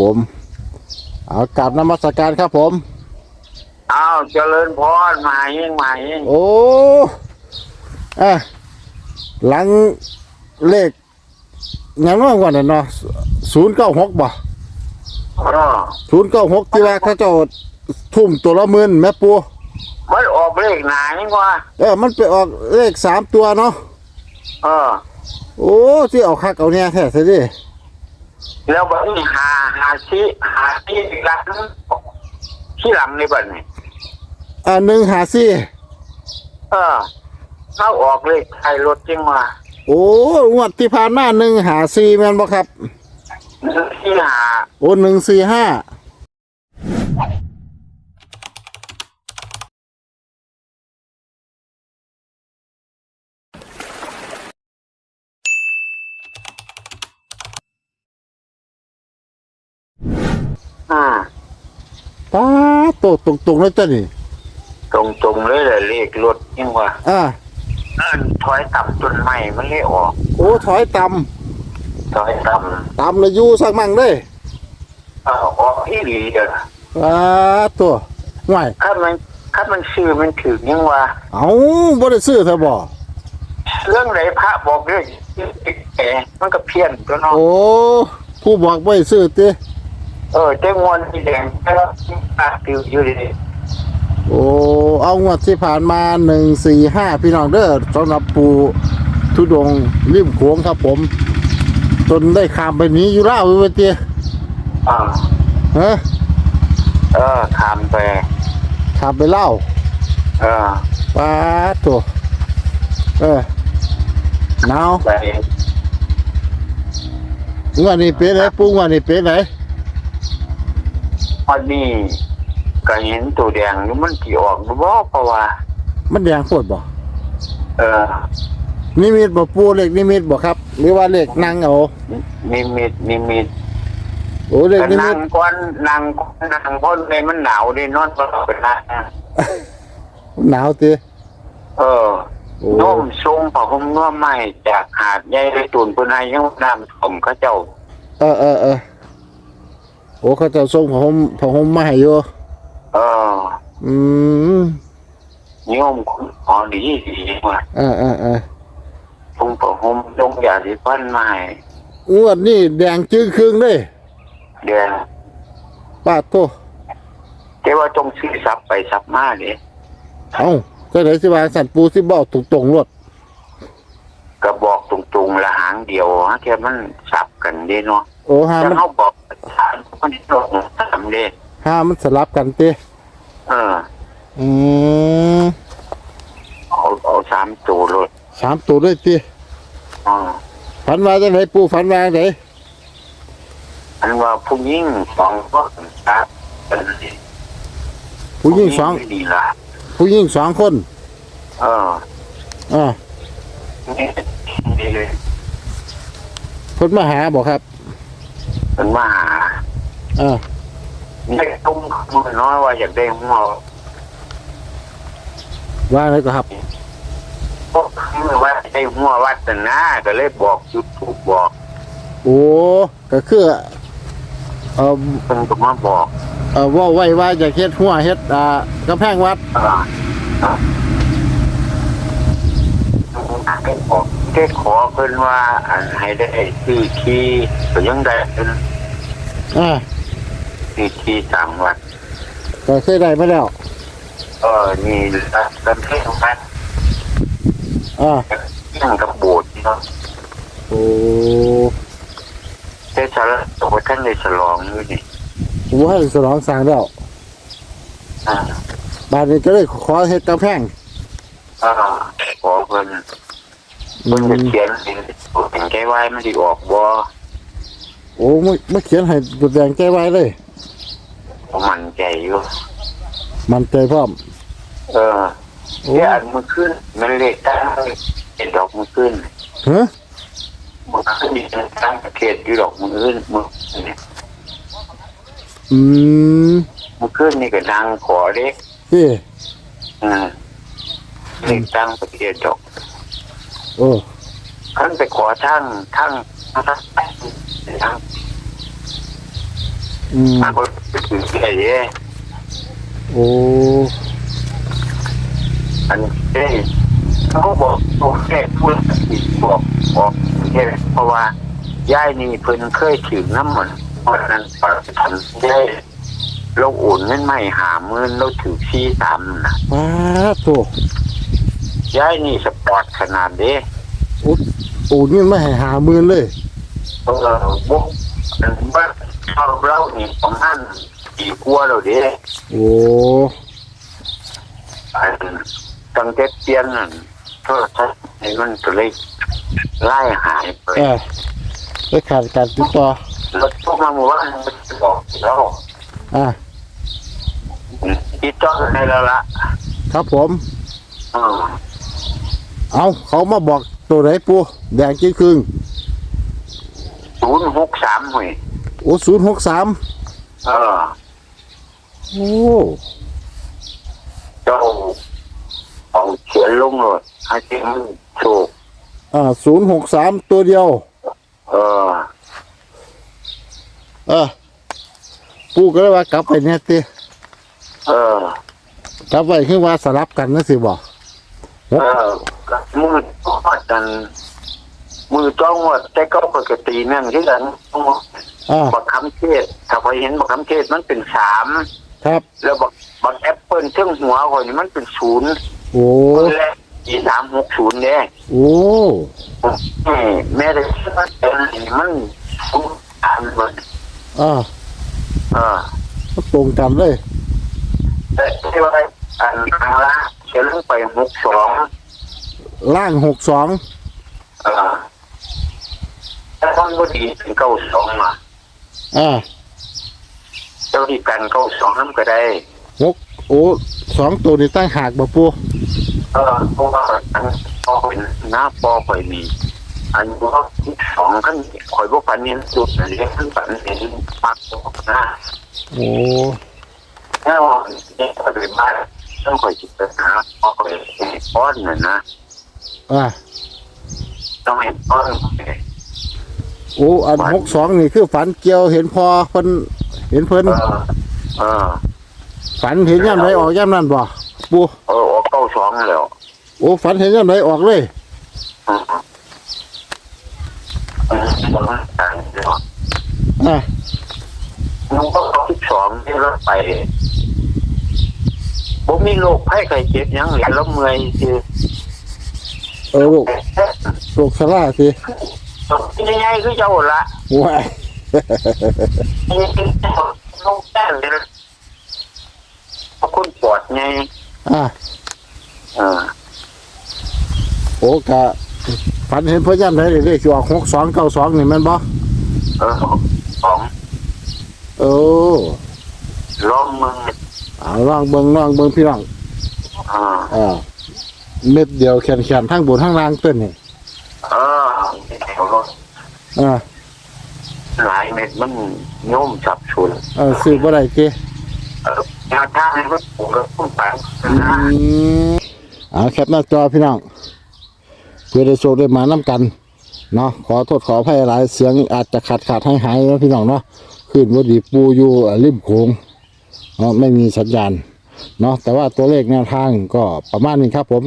ผมเอากราบนมัสการครับผม อ้าวเจริญพรมายิ่งมายิ่งโอ้อะหลังเลขยังน้อยกว่านั้นเนาะศูนย์เก้าหกบ่เออศูนย์เก้าหกที่ว่าเขาเจ้าทุ่มตัวละหมื่นแม่ปูมันออกเลขหนายิ่งกว่าเออมันไปออกเลขสามตัวเนาะเออโอ้ที่เอาคักเอาเนี่ยแท้สิดิ แล้วบัดนี้หาหาชี้หาชี้อีกหลังที่หลังนี่บัดนี้อ่าหนึ่งหาซี่เออเข้าออกเลขไทยรถจริงว่าโอ้งวดที่ผ่านมาหนึ่งหาซี่แม่นบ่ครับที่หาโอ้หนึ่งสี่ห้า อ่า ป้าดโตตรงๆเลยจ้ะนี่ตรงตรงๆเลยแหละเลขรถจริงว่าอ่าเอิ้นถอยต่ำจนใหม่มันเลยออกโอ้ถอยต่ถอยต่ำต่ำเลยอยู่สักมั่งเลยำเออออกที่ดีเด้อป้าดตัวห่วยถ้ามันถ้ามันซื้อมันถึงยังว่า เอาบ่ได้ซื้อเธอบ่เรื่องไหนพระบอกเรื่องแกมันก็เพี้ยนตัวเนาะโอ้ผู้บอกบ่ได้ซื้อติ เออเจ้างวนที่แดงแล้วตาติวอยู่ดีโอ้ เอางวดที่ผ่านมาหนึ่งสี่ห้าพี่น้องเด้อสำหรับปูทุดงค์ริมโขงครับผม จนได้ข้ามไปหนี้อยู่ลาวอยู่เว้ยเตี้ยอ่าฮะเออขามไปข้ามไปเล่าวเออป้าดตัวเออหนาวไปงวดนี้เป็นไหนปูงวดนี้เป็นไหน วันนี้ก็เห็นตัวแดงนี่มันที่ออกหรือบ่เพราะว่า มันแดงโคตรบ่เออนิมิตบ่ปูเลขนิมิตบ่ครับ หรือว่าเลขนั่งเอานิมิตนิมิตโอ้เลขแต่นินามิงตก้อนนางนางพ้นเลยมันหนาวดินอนก็เป็นนะหนาวติเออโอ้โน้มทรงผ้าห่มน้อมไม้จากหาดใหญ่ไปตูนปุนายยังน้ำผมเขาเจ้า เออเออเออ โอ้เขาเจะส่งผ้าห่มผ้าห่มมาให้อยู่เอออืมโยมคุณอ๋อดีดีว่ะเออเออเออทรงผ้าห่มทรงยาสีฟันมาให้งวดนี่แดงจึงครึ่งเลยเดือนป้าดโตแต่ว่าจงซื้อซับไปซับมาเด้เอ้าก็เลยสิว่าสัตว์ปูสิบอกตรงๆรวดก็บอกตรงๆละหางเดียวฮะแค่มันสับกันเด้เนาะโอ้หาแต่มัน เขาบอกสา มมันตรงสามเด้หามันสลับกันเต้เอออืมเอาเอาสามตัวรถสามตัวด้วยเต้อ๋อฝันว่าจังไหนปูฝันว่าจังไหนอันว่าผู้หญิงสองคนครับผู้หญิงสองไม่ดีละผู้หญิงสองคนเอออ่านี่ดีเลยเพิ่นมาหาบอกครับเป็นมาหา อ่าไม่ตุ้มมือน้อยว่าอยากได้หัวว่าอะไรก็ครับพวกมือว่าได้หัววัดแต่หน้าก็เลยบอกจุดถูกบอก โอ้ก็คือเอ่อเพิ่นก็มาบอก เอ่อว่าไว้ว่าจะเฮ็ดหัวเฮ็ดอ่ากำแพงวัดเออได้บอกได้ขอเพิ่นว่าอันให้ได้ซื้อที่ก็ยังได้เป็นอ่า ซื้อที่สามวัดก็เคยได้มาแล้วเออนี่ละกันเที่ยววัดอ่ายังกับโบสถ์เนาะโอ้ได้ฉลองตัวท่านได้ฉลองอยู่นี่ผมให้สลองสร้างแล้วอ่าบาดนี้ก็เลยขอเฮ็ดกำแพงอ่าขอเพิ่นอืเพิ่นจะมเขียนเป็นเป็นแก้ไว้มันสิออกบ่โอ้ไม่ไม่เขียนให้บุแดงแก้ไว้เลย ผมมั่นใจอยู่ มันใจพร้อม เออโอ้เดี๋ยวอันมือขึ้น มันเลขตั้งเห็นดอกมือขึ้นฮะมือขึ้นมีตั้งประเทศอยู่ดอกมือขึ้นมือเนี่ยอืมมือขึ้นนี่ก็ดังขอเด็กเอ้อ่าเลขตั้งประเทศดอก โอ้ขั้นไปขอทั้งทั้งทั้งทั้งอื มมันก็ถือแค่เย่โอ้อันเอ้เขาบอกโอเคพูดอีกบอกบอกแค่เพราะว่าย่ายนี่เพิ่นเคยถึงน้ำมันเพราะฉะนั้นปฏิทันย่ายเราโอนเงินไม่หาหมื่นเราถือชี้ตามนะป้าดโตย่ายนี่สปอร์ตขนาดเด้โอ้โอ้นี่ไม่ให้หาหมื่นเลยเออบุกอันว่า เราเรานี่ประมาณกี่กลัวเราเด้โอ้อันตั้งแต่เปลี่ยนนั่นโทรศัพท์ไอ้มันก็เลยไล่หายไปเออได้ขาดการติดต่อแล้วพวกมาหมู่บ้านมันจะบอกแล้วอ่าติดต่อกันได้แล้วละครับผมเออเอาเขามาบอกตัวไหนปูแดงจิ้งครึ่งศูนย์หกสามหวย โอ้ศูนย์หกสามเออโอ้เจ้าเอาเขียนลงเลยให้ที่มันถูกอ่าศูนย์หกสามตัวเดียวเออเออปูก็เลยว่ากลับไปเนี่ยติเออกลับไปคือว่าสลับกันนะสิบอกเออมือทอดกันมือจ้องว่าแต่ก็ปกตินั่นที่กันอ่าบักคำเทศถ้าพอเห็นบักคำเทศมันเป็นสามครับ แล้วบักบักแอปเปิลเครื่องหัวคนนี้มันเป็นศูนย์โอ้และอีสามหกศูนย์เนี่ยโอ้แม่ได้ว่าเป็นมันอ่านหมดอ่าเออก็ตรงกันเลยแต่ที่ว่าอ่านทางละเขียนลงไปหกสองล่างหกสองเออแต่ต้องก็ดีถึงเก้าสองมา อ่าเจ้าที่กันเก้าสองนั่นก็ได้หกโอ้สองตัวนี้ตั้งหากบ่ปูเออเพราะว่าอันพอเป็นหน้าปอคอยมีอันว่าที่สองขั้นคอยพวกฝันเนี้ยจุดไหนขั้นฝันเห็นปากหน้าโอ้แค่ว่าเนี่ยคอยไปบ้านต้องคอยจิตปัญหาพอคอยป้อนน่ะนะอ่าต้องเห็นป้อน โอ้อันหกสองนี่คือฝันเกี่ยวเห็นพอเพิ่นเห็นเพิ่นเออเออฝันเห็นย่ำไหนออกย่ำนั่นบ่ปูเออออกเก้าสองแล้วโอ้ฝันเห็นย่ำไหนออกเลยอืมเออมันต่างเนาะอ่ามันก็เอาที่สองที่รถไปผมมีโรคไข้ไข้เจ็บหยังเหรียญแล้วเมื่อยคือเออลูกลูกสลาสิ ที่ยังไงคือเจ้าละว้ายนี่คือลงแต้มเลยคนปวดไงอ่าเออโอ้กะฝันเห็นเพิ่นย่ำไหนเลขสิออกหกสองเก้าสองนี่แม่นบ่เออสองโอ้ล้อมมึงเอาลองเบิ่งลองเบิ่งพี่น้องอ่าอ่าเม็ดเดียวแขนๆทั้งบนทั้งล่างเต้นนี่เออแถวรถ อ่าหลายเม็ดมันโน้มสับสนเออซื้อบ่ได้ติเออแนวทางนี้ก็ผมก็ต้องไปอืนะมอ่าแคปหน้าจอพี่น้องเพื่อได้โชคได้มานํกันเนาะขอโทษขออภัยหลายเสียงอาจจะขาดขาดหายหายๆเนาะพี่น้องเนาะขึ้นบ่ดีปูอยู่ริมโขงเนาะไม่มีสัญญาณเนาะแต่ว่าตัวเลขแนวทางก็ประมาณนี้ครับผม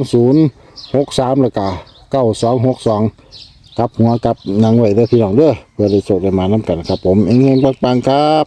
063แล้วก็9262กั บหัวกับนางไว้เด้อพี่น้องเด้อเพื่อได้โชคได้มาน้ำกันครับ ผมเองๆปังๆครับ